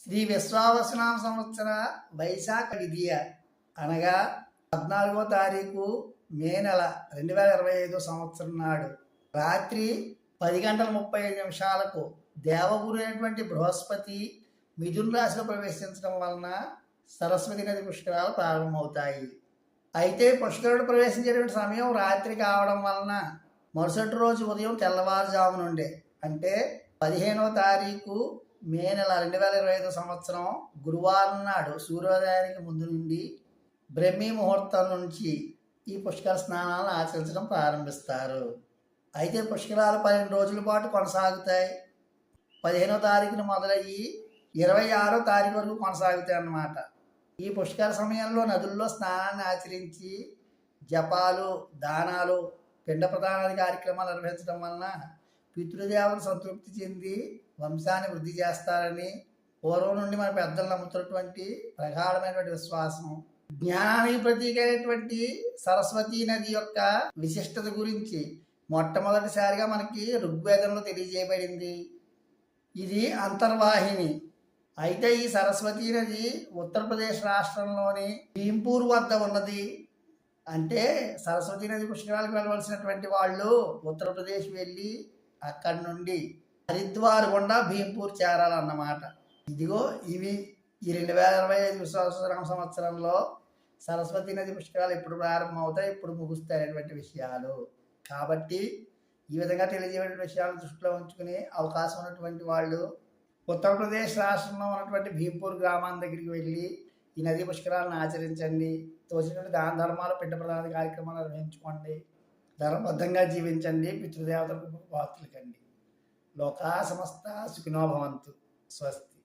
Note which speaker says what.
Speaker 1: శ్రీ విశ్వావసనామ సంవత్సర వైశాఖ విధియ అనగా పద్నాలుగో తారీఖు మే నెల రెండు వేల ఇరవై ఐదో సంవత్సరం నాడు రాత్రి పది గంటల ముప్పై ఐదు నిమిషాలకు దేవగురు అయినటువంటి బృహస్పతి మిథున్ రాశిలో ప్రవేశించడం వలన సరస్వతి నది పుష్కరాలు ప్రారంభమవుతాయి. అయితే పుష్కరుడు ప్రవేశించేటువంటి సమయం రాత్రి కావడం వలన మరుసటి రోజు ఉదయం తెల్లవారుజాము నుండే అంటే పదిహేనవ తారీఖు మే నెల రెండు వేల ఇరవై ఐదు సంవత్సరం గురువారం నాడు సూర్యోదయానికి ముందు నుండి బ్రహ్మీ ముహూర్తం నుంచి ఈ పుష్కర స్నానాలను ఆచరించడం ప్రారంభిస్తారు. అయితే పుష్కరాలు పన్నెండు రోజుల పాటు కొనసాగుతాయి. పదిహేనో తారీఖున మొదలయ్యి ఇరవై ఆరో తారీఖు వరకు కొనసాగుతాయి అన్నమాట. ఈ పుష్కర సమయంలో నదుల్లో స్నానాన్ని ఆచరించి జపాలు దానాలు పిండ ప్రదానాది కార్యక్రమాలు నిర్వహించడం వలన పితృదేవతలు సంతృప్తి చెంది వంశాన్ని వృద్ధి చేస్తారని పూర్వం నుండి మన పెద్దలు నమ్ముతున్నటువంటి ప్రగాఢమైనటువంటి విశ్వాసం. జ్ఞానానికి ప్రతీక అయినటువంటి సరస్వతీ నది యొక్క విశిష్టత గురించి మొట్టమొదటిసారిగా మనకి ఋగ్వేదంలో తెలియజేయబడింది. ఇది అంతర్వాహిని. అయితే ఈ సరస్వతీ నది ఉత్తరప్రదేశ్ రాష్ట్రంలోని భీంపూర్ వద్ద ఉన్నది. అంటే సరస్వతీ నది పుష్కరాలకు వెళ్ళవలసినటువంటి వాళ్ళు ఉత్తరప్రదేశ్ వెళ్ళి అక్కడి నుండి హరిద్వార్ గుండా భీంపూర్ చేరాలన్నమాట. ఇదిగో ఇవి ఈ రెండు వేల ఇరవై ఐదు విశ్వాస సంవత్సరంలో సరస్వతి నది పుష్కరాలు ఎప్పుడు ప్రారంభమవుతాయి ఇప్పుడు ముగుస్తాయి అనేటువంటి విషయాలు. కాబట్టి ఈ విధంగా తెలియజేయబడిన విషయాలను దృష్టిలో ఉంచుకుని అవకాశం ఉన్నటువంటి వాళ్ళు ఉత్తరప్రదేశ్ రాష్ట్రంలో ఉన్నటువంటి భీంపూర్ గ్రామాన్ని దగ్గరికి వెళ్ళి ఈ నదీ పుష్కరాలను ఆచరించండి. తోచినటువంటి దాన ధర్మాలు పిండ ప్రధాన కార్యక్రమాలు నిర్వహించుకోండి. ధర్మబద్ధంగా జీవించండి పితృదేవతలకు వార్తలకండి లోకా సమస్త సుఖినోభవంతు స్వస్తి.